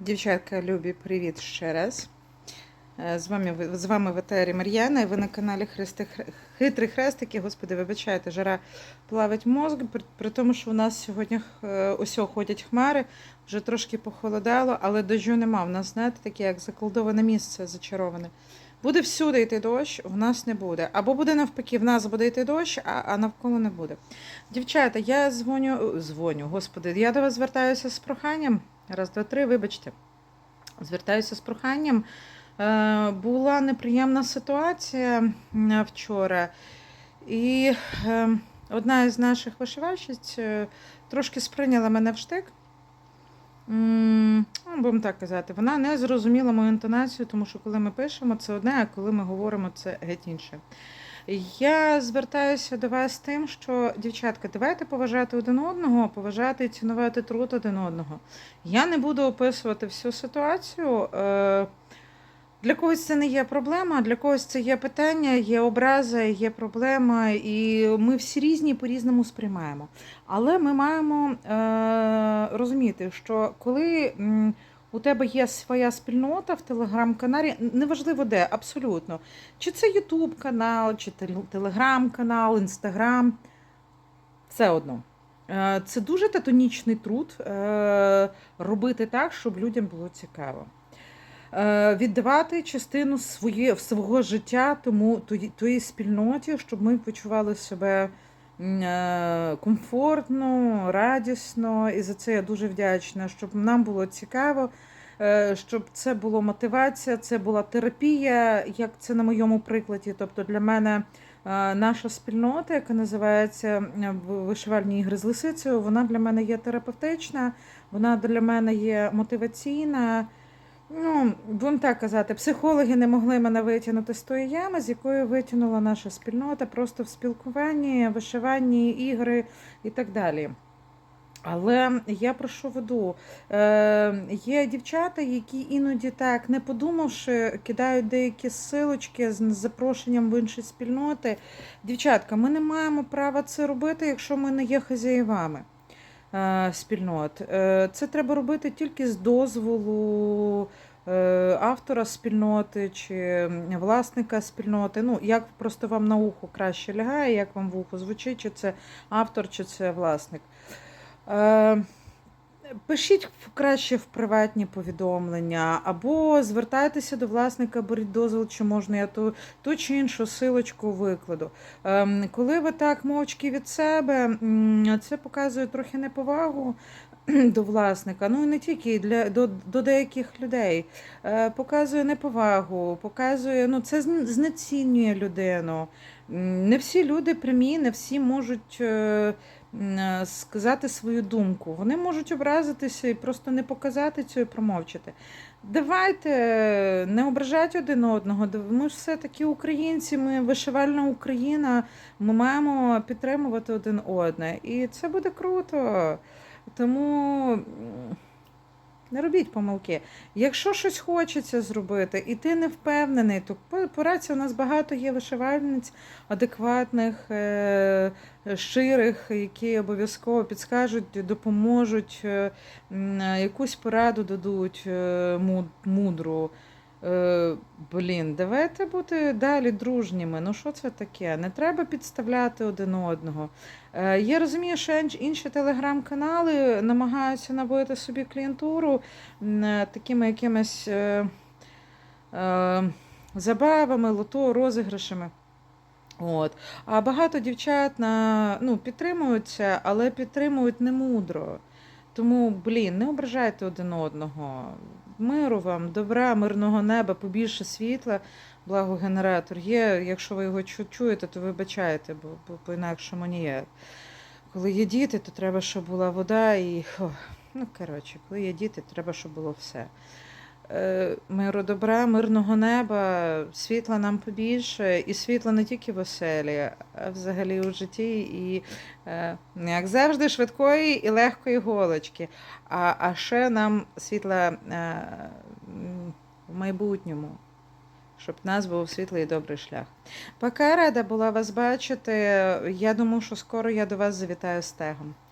Дівчатка, любі, привіт ще раз. Е, З вами, з вами в етері Мар'яна, і ви на каналі Хрести, Хитрі Хрестики. Господи, вибачайте, жара плавить мозк, при, при тому, що у нас сьогодні е, ось ходять хмари, вже трошки похолодало, але дощу нема. У нас, знаєте, таке, як заколдоване місце зачароване. Буде всюди йти дощ, в нас не буде. Або буде навпаки, в нас буде йти дощ, а, а навколо не буде. Дівчата, я дзвоню, дзвоню, господи, я до вас звертаюся з проханням. Раз, два, три, вибачте. Звертаюся з проханням. Е, була неприємна ситуація вчора, і е, одна із наших вишивальщиць е, трошки сприйняла мене в штик. Ну, Будемо так казати, вона не зрозуміла мою інтонацію, тому що коли ми пишемо, це одне, а коли ми говоримо, це геть інше. Я звертаюся до вас з тим, що, дівчатка, давайте поважати один одного, поважати і цінувати труд один одного. Я не буду описувати всю ситуацію. Е, Для когось це не є проблема, для когось це є питання, є образа, є проблема, і ми всі різні по-різному сприймаємо. Але ми маємо е, розуміти, що коли у тебе є своя спільнота в телеграм-каналі, неважливо де, абсолютно. Чи це Ютуб канал, чи телеграм-канал, інстаграм, все одно. Е, Це дуже титанічний труд е, робити так, щоб людям було цікаво. Е, Віддавати частину своє, свого життя тому тої, тої спільноті, щоб ми почували себе комфортно, радісно. І за це я дуже вдячна, щоб нам було цікаво, е, щоб це була мотивація, це була терапія, як це на моєму прикладі. Тобто для мене е, наша спільнота, яка називається е, вишивальні ігри з лисицею, вона для мене є терапевтична, вона для мене є мотиваційна. Ну, будемо так казати, психологи не могли мене витягнути з тої ями, з якої витягнула наша спільнота просто в спілкуванні, вишиванні, ігри і так далі. Але я про що веду? Е, є дівчата, які іноді так, не подумавши, кидають деякі силочки з запрошенням в інші спільноти. Дівчатка, ми не маємо права це робити, якщо ми не є хазяєвами спільнот. Е, Це треба робити тільки з дозволу е, автора спільноти чи власника спільноти. Ну, як просто вам на ухо краще лягає, як вам в ухо звучить, чи це автор, чи це власник. Пишіть краще в приватні повідомлення, або звертайтеся до власника, беріть дозвіл, чи можна я ту, ту чи іншу силочку викладу. Ем, Коли ви так мовчки від себе, це показує трохи неповагу до власника. Ну і не тільки для до, до деяких людей. Е, Показує неповагу, показує, ну це знецінює людину. Не всі люди прямі, не всі можуть. е, Сказати свою думку. Вони можуть образитися і просто не показати цього і промовчати. Давайте е, не ображати один одного. Ми ж все таки українці, ми вишивальна Україна. Ми маємо підтримувати один одне. І це буде круто. Тому не робіть помилки. Якщо щось хочеться зробити, і ти не впевнений, то пораці у нас багато є вишивальниць адекватних, е, щирих, які обов'язково підскажуть, допоможуть, е, якусь пораду дадуть е, мудру. Е, Блін, давайте бути далі дружніми. Ну що це таке? Не треба підставляти один одного. Е, Я розумію, що інші телеграм-канали намагаються набити собі клієнтуру е, такими якимись забавами, лото, розіграшами. От. А багато дівчат на, ну, підтримуються, але підтримують не мудро. Тому, блін, не ображайте один одного. Миру вам, добра, мирного неба, побільше світла, благо генератор є. Якщо ви його чуєте, то вибачайте, бо, бо по-інакшому ніяк. Коли є діти, то треба, щоб була вода і. О, ну, коротше, коли є діти, треба, щоб було все. Е, Миру добра, мирного неба, світла нам побільше, і світла не тільки в оселі, а взагалі у житті, і е, як завжди, швидкої і легкої голочки. А, а ще нам світла е, в майбутньому, щоб в нас був світлий і добрий шлях. Пока рада була вас бачити. Я думаю, що скоро я до вас завітаю з тегом. Муа.